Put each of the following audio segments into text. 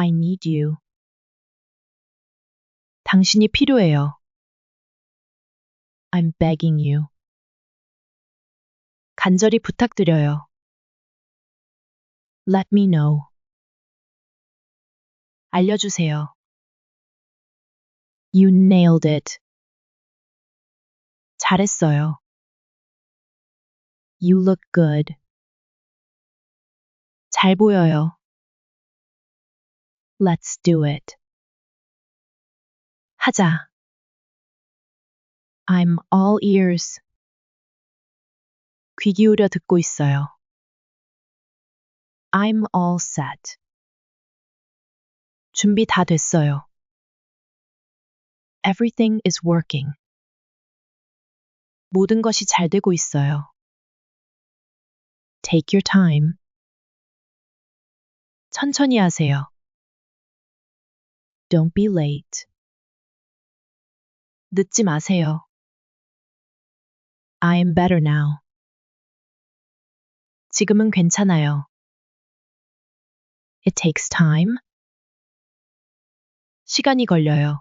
I need you. 당신이 필요해요. I'm begging you. 간절히 부탁드려요. Let me know. 알려주세요. You nailed it. 잘했어요. You look good. 잘 보여요. Let's do it. 하자. I'm all ears. 귀 기울여 듣고 있어요. I'm all set. 준비 다 됐어요. Everything is working. 모든 것이 잘 되고 있어요. Take your time. 천천히 하세요. Don't be late. 늦지 마세요. I am better now. 지금은 괜찮아요. It takes time. 시간이 걸려요.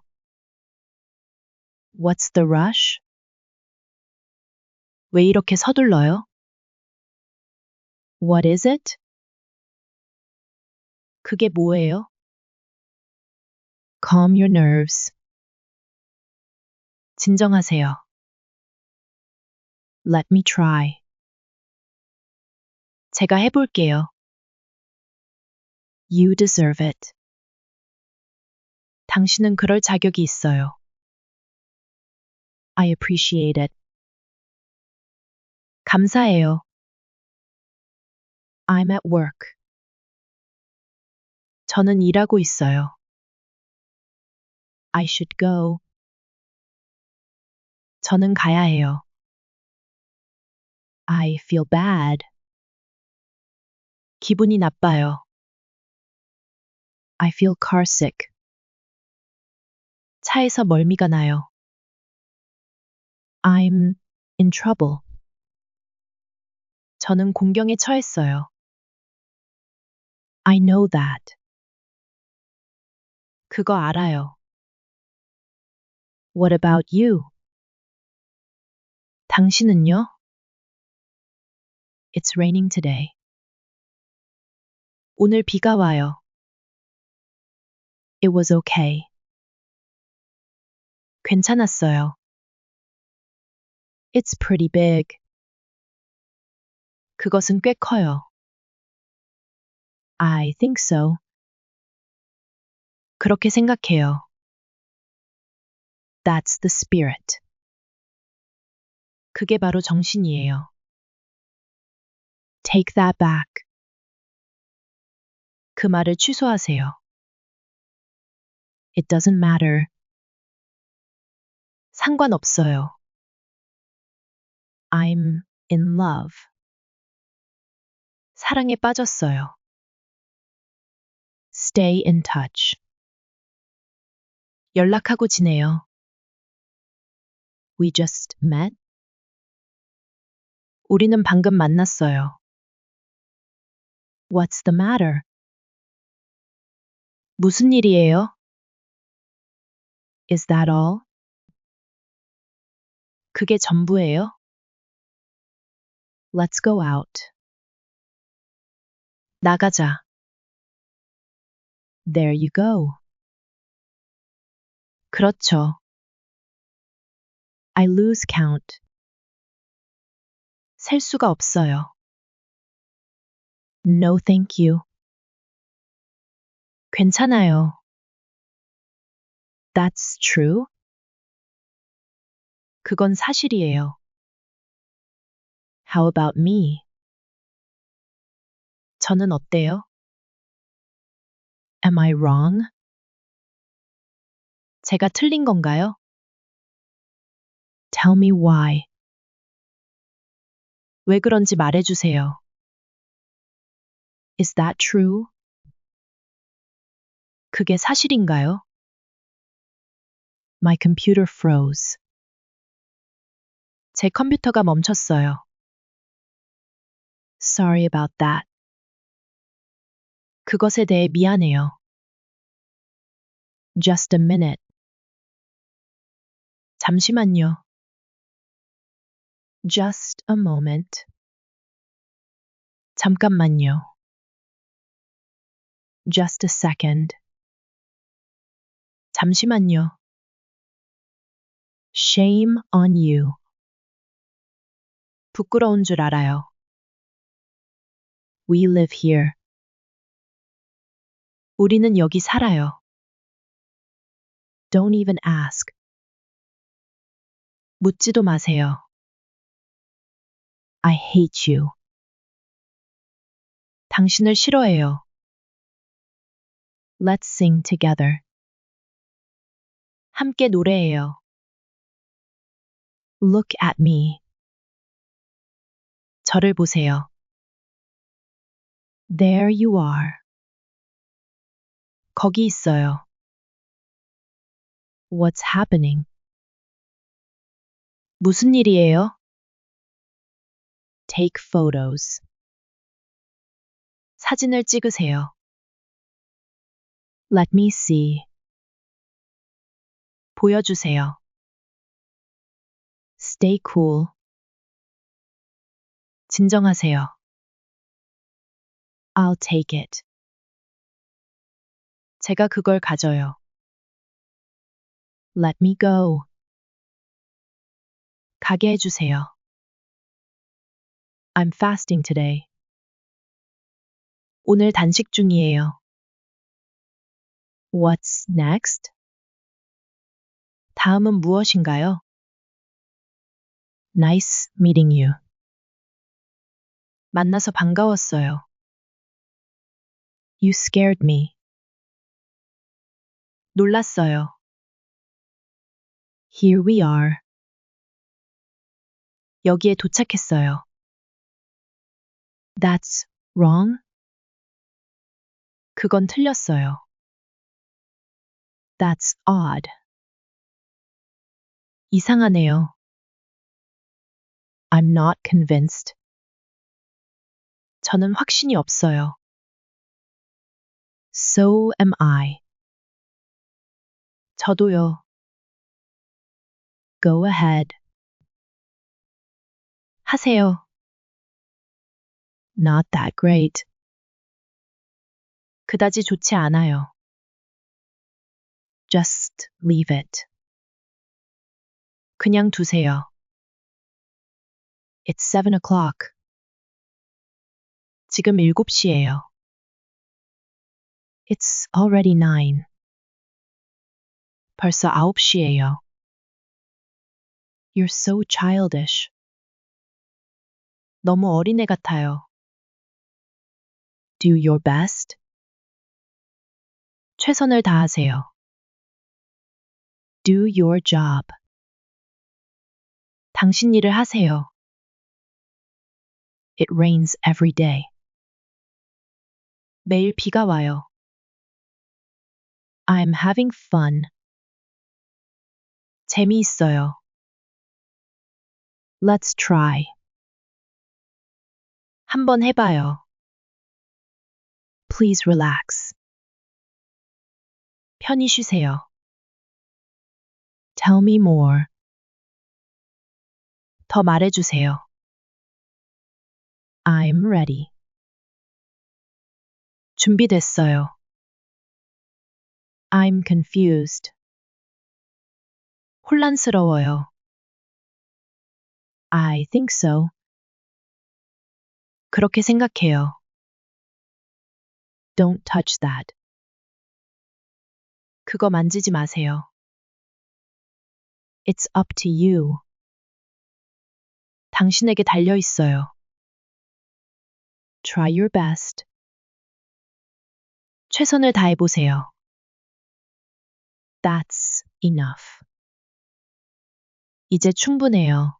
What's the rush? 왜 이렇게 서둘러요? What is it? 그게 뭐예요? Calm your nerves. 진정하세요. Let me try. 제가 해볼게요. You deserve it. 당신은 그럴 자격이 있어요. I appreciate it. 감사해요. I'm at work. 저는 일하고 있어요. I should go. 저는 가야 해요. I feel bad. 기분이 나빠요. I feel carsick. 차에서 멀미가 나요. I'm in trouble. 저는 공경에 처했어요. I know that. 그거 알아요. What about you? 당신은요? It's raining today. 오늘 비가 와요. It was okay. 괜찮았어요. It's pretty big. 그것은 꽤 커요. I think so. 그렇게 생각해요. That's the spirit. 그게 바로 정신이에요. Take that back. 그 말을 취소하세요. It doesn't matter. 상관없어요. I'm in love. 사랑에 빠졌어요. Stay in touch. 연락하고 지내요. We just met. 우리는 방금 만났어요. What's the matter? 무슨 일이에요? Is that all? 그게 전부예요? Let's go out. 나가자. There you go. 그렇죠. I lose count. 셀 수가 없어요. No, thank you. 괜찮아요. That's true. 그건 사실이에요. How about me? 저는 어때요? Am I wrong? 제가 틀린 건가요? Tell me why. 왜 그런지 말해주세요. Is that true? 그게 사실인가요? My computer froze. 제 컴퓨터가 멈췄어요. Sorry about that. 그것에 대해 미안해요. Just a minute. 잠시만요. Just a moment. 잠깐만요. Just a second. 잠시만요. Shame on you. 부끄러운 줄 알아요. We live here. 우리는 여기 살아요. Don't even ask. 묻지도 마세요. I hate you. 당신을 싫어해요. Let's sing together. 함께 노래해요. Look at me. 저를 보세요. There you are. 거기 있어요. What's happening? 무슨 일이에요? Take photos. 사진을 찍으세요. Let me see. 보여주세요. Stay cool. 진정하세요. I'll take it. 제가 그걸 가져요. Let me go. 가게 해주세요. I'm fasting today. 오늘 단식 중이에요. What's next? 다음은 무엇인가요? Nice meeting you. 만나서 반가웠어요. You scared me. 놀랐어요. Here we are. 여기에 도착했어요. That's wrong. 그건 틀렸어요. That's odd. 이상하네요. I'm not convinced. 저는 확신이 없어요. So am I. 저도요. Go ahead. 하세요. Not that great. 그다지 좋지 않아요. Just leave it. 그냥 두세요. It's seven o'clock. 지금 7시예요. It's already nine. 벌써 9시예요. You're so childish. 너무 어린애 같아요. Do your best. 최선을 다하세요. Do your job. 당신 일을 하세요. It rains every day. 매일 비가 와요. I'm having fun. 재미있어요. Let's try. 한번 해봐요. Please relax. 편히 쉬세요. Tell me more. 더 말해주세요. I'm ready. 준비됐어요. I'm confused. 혼란스러워요. I think so. 그렇게 생각해요. Don't touch that. 그거 만지지 마세요. It's up to you. 당신에게 달려 있어요. Try your best. 최선을 다해 보세요. That's enough. 이제 충분해요.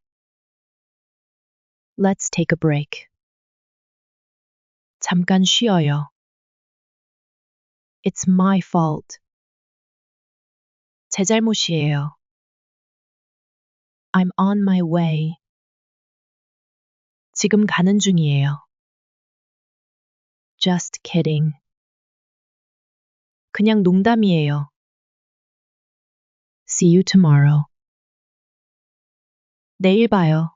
Let's take a break. 잠깐 쉬어요. It's my fault. 제 잘못이에요. I'm on my way. 지금 가는 중이에요. Just kidding. 그냥 농담이에요. See you tomorrow. 내일 봐요.